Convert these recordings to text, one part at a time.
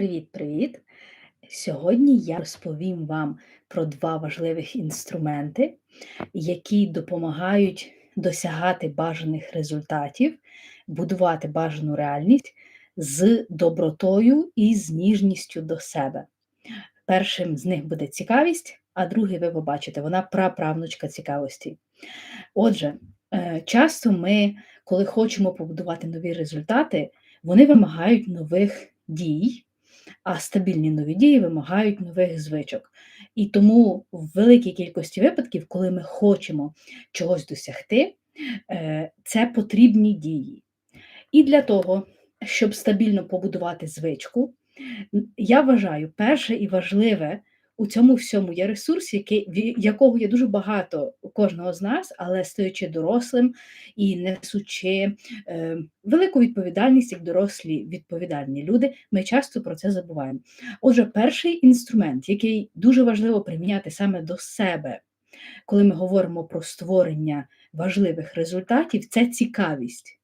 Привіт-привіт! Сьогодні я розповім вам про два важливих інструменти, які допомагають досягати бажаних результатів, будувати бажану реальність з добротою і з ніжністю до себе. Першим з них буде цікавість, а другий ви побачите, вона праправнучка цікавості. Отже, е, часто ми, коли хочемо побудувати нові результати, вони вимагають нових дій а стабільні нові дії вимагають нових звичок. І тому в великій кількості випадків, коли ми хочемо чогось досягти, е, це потрібні дії. І для того, щоб стабільно побудувати звичку, я вважаю, перше і важливе у цьому всьому є ресурс, який, якого є дуже багато у кожного з нас, але стаючи дорослим і несучи е, велику відповідальність як дорослі відповідальні люди, ми часто про це забуваємо. Отже, перший інструмент, який дуже важливо приміняти саме до себе, коли ми говоримо про створення важливих результатів, це цікавість.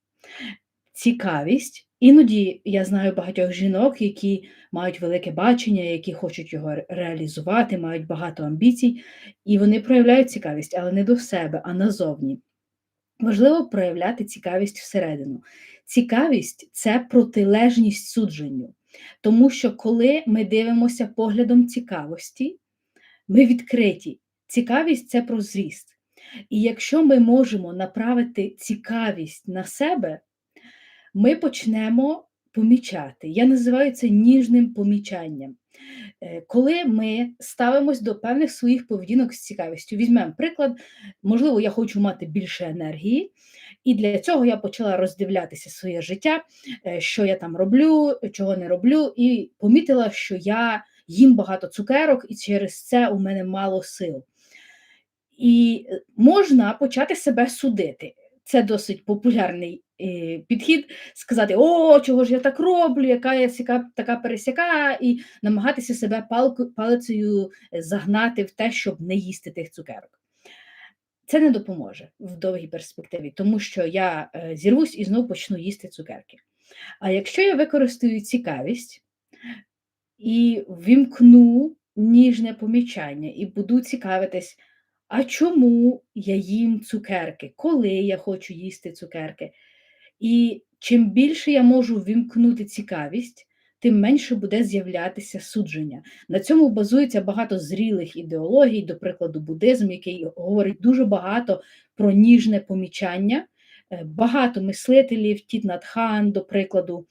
Цікавість Іноді я знаю багатьох жінок, які мають велике бачення, які хочуть його реалізувати, мають багато амбіцій, і вони проявляють цікавість, але не до себе, а назовні. Важливо проявляти цікавість всередину. Цікавість це протилежність судженню. Тому що, коли ми дивимося поглядом цікавості, ми відкриті. Цікавість це про зріст. І якщо ми можемо направити цікавість на себе, ми почнемо помічати. Я називаю це ніжним помічанням. Е, коли ми ставимось до певних своїх поведінок з цікавістю, візьмемо приклад, можливо, я хочу мати більше енергії, і для цього я почала роздивлятися своє життя, е, що я там роблю, чого не роблю, і помітила, що я їм багато цукерок, і через це у мене мало сил. І е, можна почати себе судити. Це досить популярний підхід сказати, о, чого ж я так роблю, яка я сяка, така пересяка, і намагатися себе палицею загнати в те, щоб не їсти тих цукерок. Це не допоможе в довгій перспективі, тому що я е, зірвусь і знову почну їсти цукерки. А якщо я використаю цікавість і вімкну ніжне помічання, і буду цікавитись, а чому я їм цукерки, коли я хочу їсти цукерки. І чим більше я можу вімкнути цікавість, тим менше буде з'являтися судження. На цьому базується багато зрілих ідеологій, до прикладу, буддизм, який говорить дуже багато про ніжне помічання. Е, багато мислителів, Тітнатхан, до прикладу,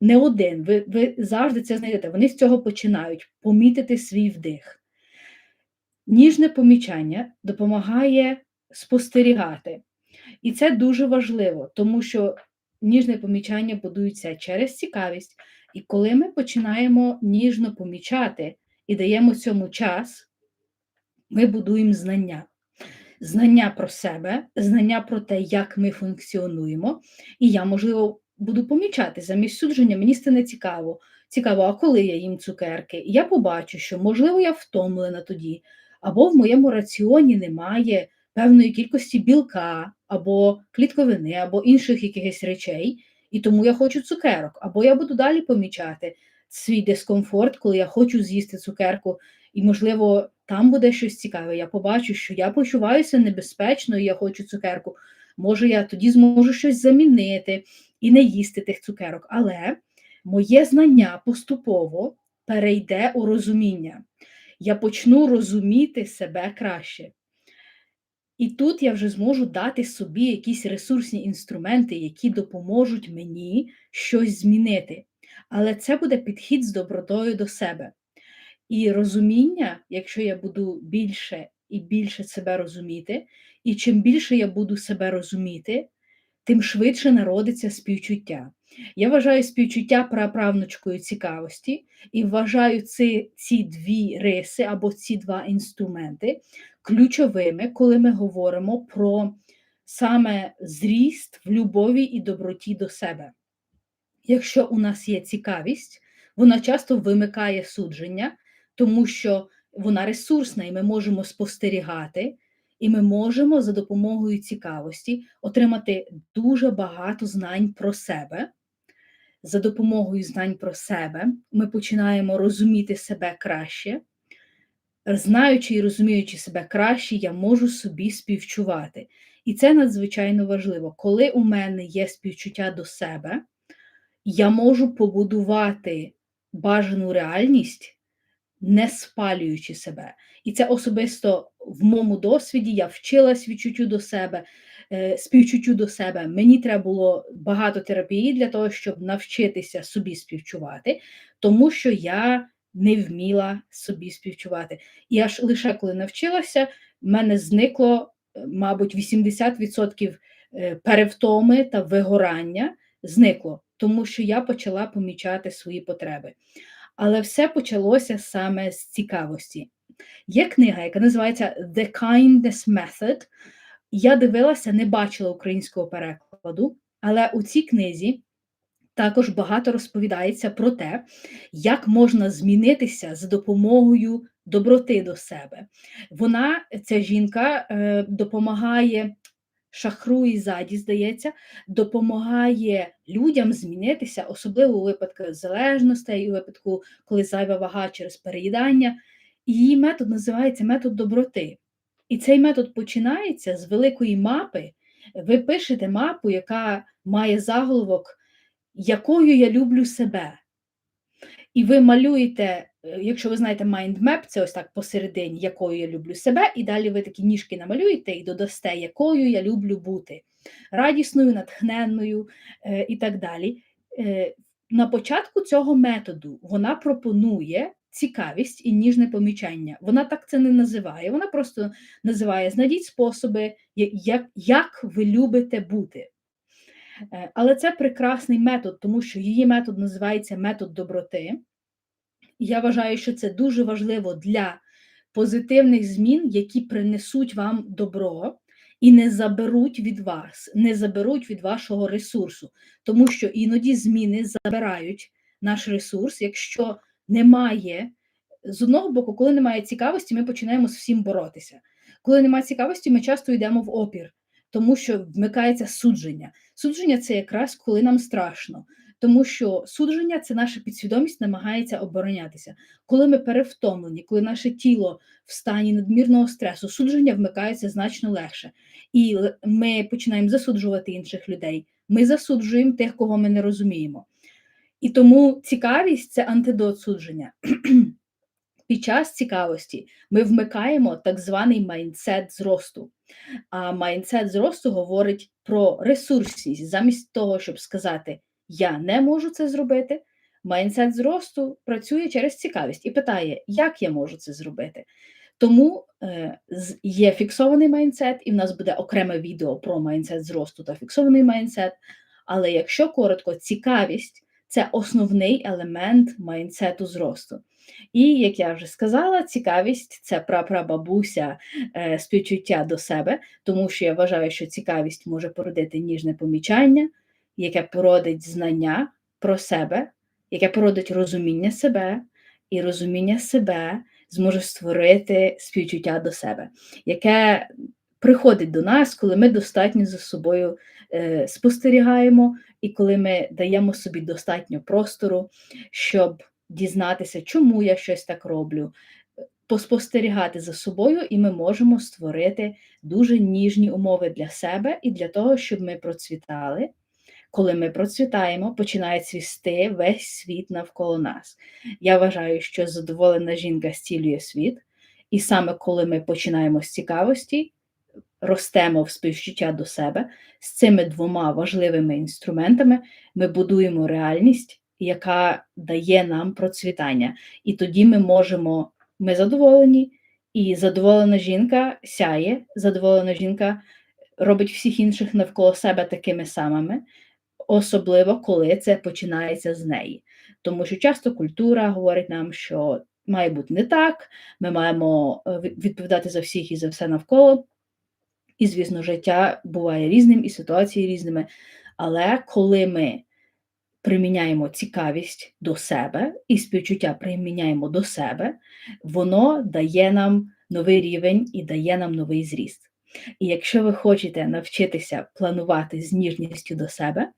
не один. Ви, ви завжди це знайдете. Вони з цього починають помітити свій вдих. Ніжне помічання допомагає спостерігати. І це дуже важливо, тому що ніжне помічання будується через цікавість, і коли ми починаємо ніжно помічати і даємо цьому час, ми будуємо знання. Знання про себе, знання про те, як ми функціонуємо. І я, можливо, буду помічати замість судження, мені стане цікаво. Цікаво, а коли я їм цукерки? Я побачу, що, можливо, я втомлена тоді або в моєму раціоні немає певної кількості білка, або клітковини, або інших якихось речей, і тому я хочу цукерок, або я буду далі помічати свій дискомфорт, коли я хочу з'їсти цукерку, і, можливо, там буде щось цікаве. Я побачу, що я почуваюся небезпечно, і я хочу цукерку. Може, я тоді зможу щось замінити і не їсти тих цукерок. Але моє знання поступово перейде у розуміння я почну розуміти себе краще. І тут я вже зможу дати собі якісь ресурсні інструменти, які допоможуть мені щось змінити. Але це буде підхід з добротою до себе. І розуміння, якщо я буду більше і більше себе розуміти, і чим більше я буду себе розуміти, тим швидше народиться співчуття. Я вважаю співчуття праправнучкою цікавості і вважаю ці, ці дві риси або ці два інструменти ключовими, коли ми говоримо про саме зріст в любові і доброті до себе. Якщо у нас є цікавість, вона часто вимикає судження, тому що вона ресурсна, і ми можемо спостерігати, і ми можемо за допомогою цікавості отримати дуже багато знань про себе за допомогою знань про себе ми починаємо розуміти себе краще. Знаючи і розуміючи себе краще, я можу собі співчувати. І це надзвичайно важливо. Коли у мене є співчуття до себе, я можу побудувати бажану реальність, не спалюючи себе. І це особисто в моєму досвіді я вчилась відчуттю до себе, е, співчуттю до себе. Мені треба було багато терапії для того, щоб навчитися собі співчувати, тому що я не вміла собі співчувати. І аж лише коли навчилася, в мене зникло, е, мабуть, 80% е, перевтоми та вигорання зникло, тому що я почала помічати свої потреби. Але все почалося саме з цікавості. Є книга, яка називається The Kindness Method. Я дивилася, не бачила українського перекладу, але у цій книзі також багато розповідається про те, як можна змінитися за допомогою доброти до себе. Вона, ця жінка, е, допомагає шахру і заді, здається, допомагає людям змінитися, особливо у випадку залежностей, у випадку, коли зайва вага через переїдання. Її метод називається метод доброти. І цей метод починається з великої мапи. Ви пишете мапу, яка має заголовок, якою я люблю себе. І ви малюєте, е, якщо ви знаєте майндмеп, це ось так посередині, якою я люблю себе, і далі ви такі ніжки намалюєте і додасте, якою я люблю бути, радісною, натхненною е, і так далі. Е, на початку цього методу вона пропонує цікавість і ніжне помічання. Вона так це не називає, вона просто називає знайдіть способи, як, як ви любите бути. Е, але це прекрасний метод, тому що її метод називається метод доброти. Я вважаю, що це дуже важливо для позитивних змін, які принесуть вам добро і не заберуть від вас, не заберуть від вашого ресурсу, тому що іноді зміни забирають наш ресурс, якщо немає. З одного боку, коли немає цікавості, ми починаємо з всім боротися. Коли немає цікавості, ми часто йдемо в опір тому що вмикається судження. Судження це якраз коли нам страшно, тому що судження це наша підсвідомість намагається оборонятися. Коли ми перевтомлені, коли наше тіло в стані надмірного стресу, судження вмикається значно легше. І ми починаємо засуджувати інших людей. Ми засуджуємо тих, кого ми не розуміємо. І тому цікавість це антидот судження. Під час цікавості ми вмикаємо так званий майндсет зросту. А майндсет зросту говорить про ресурсність. Замість того, щоб сказати Я не можу це зробити. Майндсет зросту працює через цікавість і питає, як я можу це зробити. Тому е, є фіксований майндсет, і в нас буде окреме відео про майндсет зросту та фіксований майндсет. Але якщо коротко, цікавість це основний елемент майндсету зросту. І, як я вже сказала, цікавість це прапрабабуся е, співчуття до себе, тому що я вважаю, що цікавість може породити ніжне помічання, яке породить знання про себе, яке породить розуміння себе, і розуміння себе зможе створити співчуття до себе, яке приходить до нас, коли ми достатньо за собою е, спостерігаємо, і коли ми даємо собі достатньо простору, щоб дізнатися, чому я щось так роблю, поспостерігати за собою, і ми можемо створити дуже ніжні умови для себе і для того, щоб ми процвітали. Коли ми процвітаємо, починає цвісти весь світ навколо нас. Я вважаю, що задоволена жінка зцілює світ, і саме коли ми починаємо з цікавості, ростемо в співчуття до себе з цими двома важливими інструментами, ми будуємо реальність, яка дає нам процвітання. І тоді ми можемо, ми задоволені, і задоволена жінка сяє, задоволена жінка робить всіх інших навколо себе такими самими, особливо коли це починається з неї. Тому що часто культура говорить нам, що має бути не так, ми маємо е, відповідати за всіх і за все навколо. І, звісно, життя буває різним і ситуації різними. Але коли ми приміняємо цікавість до себе і співчуття приміняємо до себе, воно дає нам новий рівень і дає нам новий зріст. І якщо ви хочете навчитися планувати з ніжністю до себе,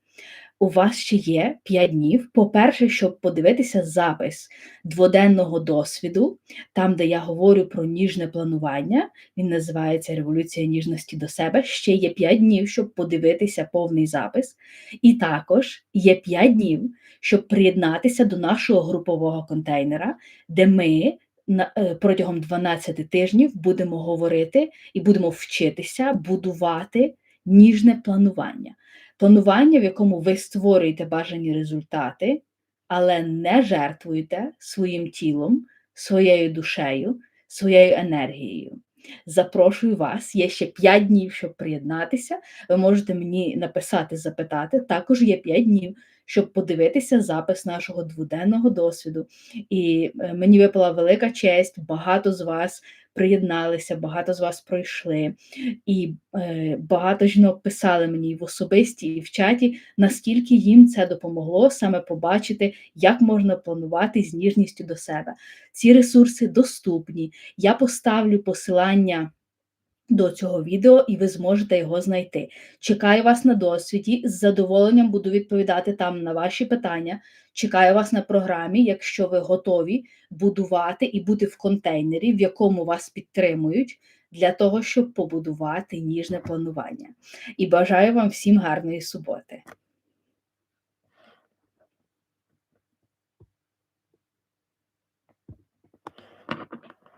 у вас ще є 5 днів. По-перше, щоб подивитися запис дводенного досвіду, там, де я говорю про ніжне планування, він називається Революція ніжності до себе. Ще є 5 днів, щоб подивитися повний запис. І також є 5 днів, щоб приєднатися до нашого групового контейнера, де ми е, протягом 12 тижнів будемо говорити і будемо вчитися будувати ніжне планування. Планування, в якому ви створюєте бажані результати, але не жертвуєте своїм тілом, своєю душею, своєю енергією. Запрошую вас, є ще 5 днів, щоб приєднатися. Ви можете мені написати, запитати. Також є 5 днів, щоб подивитися запис нашого дводенного досвіду. І е, мені випала велика честь, багато з вас приєдналися, багато з вас пройшли. І е, багато жінок писали мені в особисті і в чаті, наскільки їм це допомогло саме побачити, як можна планувати з ніжністю до себе. Ці ресурси доступні. Я поставлю посилання до цього відео, і ви зможете його знайти. Чекаю вас на досвіді. З задоволенням буду відповідати там на ваші питання. Чекаю вас на програмі, якщо ви готові будувати і бути в контейнері, в якому вас підтримують, для того, щоб побудувати ніжне планування. І бажаю вам всім гарної суботи.